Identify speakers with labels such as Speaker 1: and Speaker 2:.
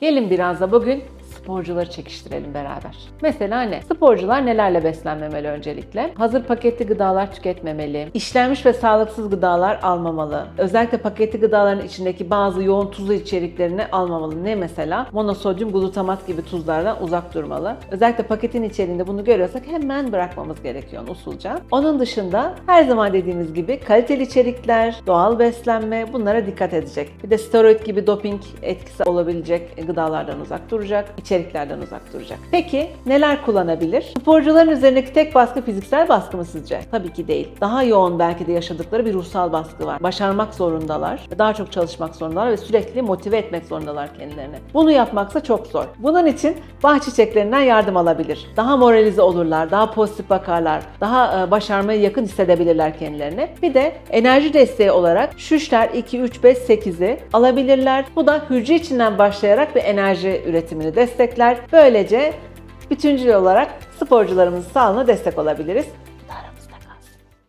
Speaker 1: Gelin biraz da bugün sporcuları çekiştirelim beraber. Mesela ne? Sporcular nelerle beslenmemeli öncelikle? Hazır paketli gıdalar tüketmemeli. İşlenmiş ve sağlıksız gıdalar almamalı. Özellikle paketli gıdaların içindeki bazı yoğun tuzlu içeriklerini almamalı. Ne mesela? Monosodyum glutamat gibi tuzlardan uzak durmalı. Özellikle paketin içeriğinde bunu görüyorsak hemen bırakmamız gerekiyor usulca. Onun dışında her zaman dediğimiz gibi kaliteli içerikler, doğal beslenme bunlara dikkat edecek. Bir de steroid gibi doping etkisi olabilecek gıdalardan uzak duracak, içeriklerden uzak duracak. Peki neler kullanabilir? Sporcuların üzerindeki tek baskı fiziksel baskı mı sizce? Tabii ki değil. Daha yoğun belki de yaşadıkları bir ruhsal baskı var. Başarmak zorundalar, daha çok çalışmak zorundalar ve sürekli motive etmek zorundalar kendilerini. Bunu yapmaksa çok zor. Bunun için bah çiçeklerinden yardım alabilir. Daha moralize olurlar, daha pozitif bakarlar, daha e, başarmaya yakın hissedebilirler kendilerini. Bir de enerji desteği olarak şüşler 2, 3, 5, 8'i alabilirler. Bu da hücre içinden başlayarak bir enerji üretimini destekler. Böylece bütüncül olarak sporcularımızın sağlığına destek olabiliriz.